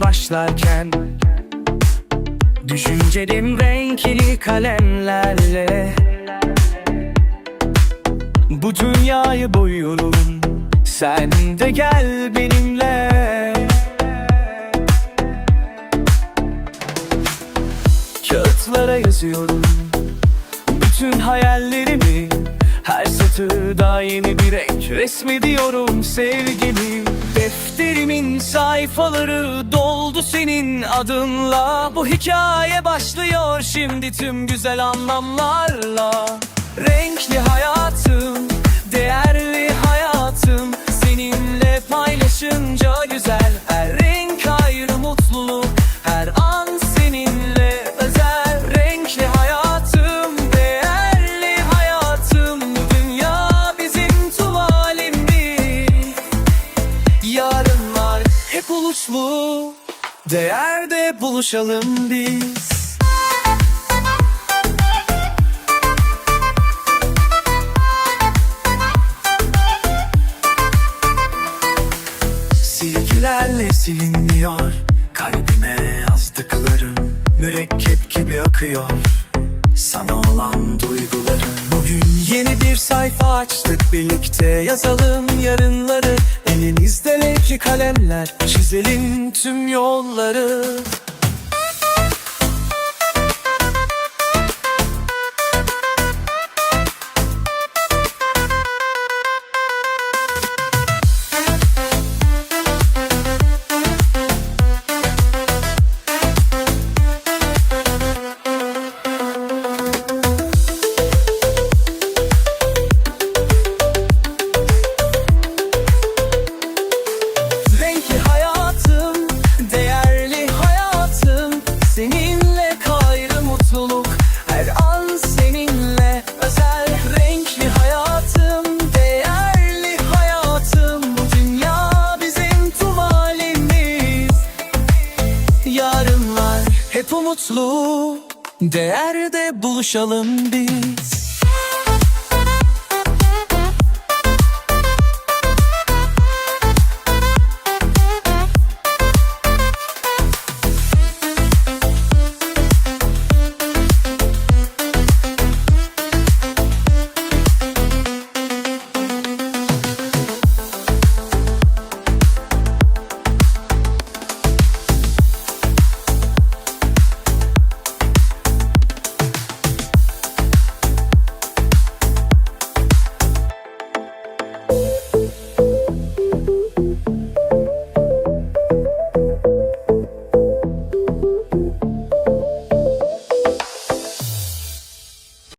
başlarken Düşüncelim renkli kalemlerle. Bu dünyayı boyuyorum Sen de gel benimle. Kağıtlara yazıyorum Bütün hayallerimi. Her satırda yeni bir renk Resmediyorum sevgimi Defterimin sayfaları doldu senin adınla. Bu hikaye başlıyor şimdi tüm güzel anlamlarla. Renkli hayatım, Hep buluşlu Değerde buluşalım biz. Silgilerle silinmiyor Kalbime yazdıklarım Mürekkep gibi akıyor. Sana olan duygularım. Bugün yeni bir sayfa açtık. Birlikte yazalım yarınları Elimizde renkli kalemler Çizelim tüm yolları hep umutlu, değerde buluşalım biz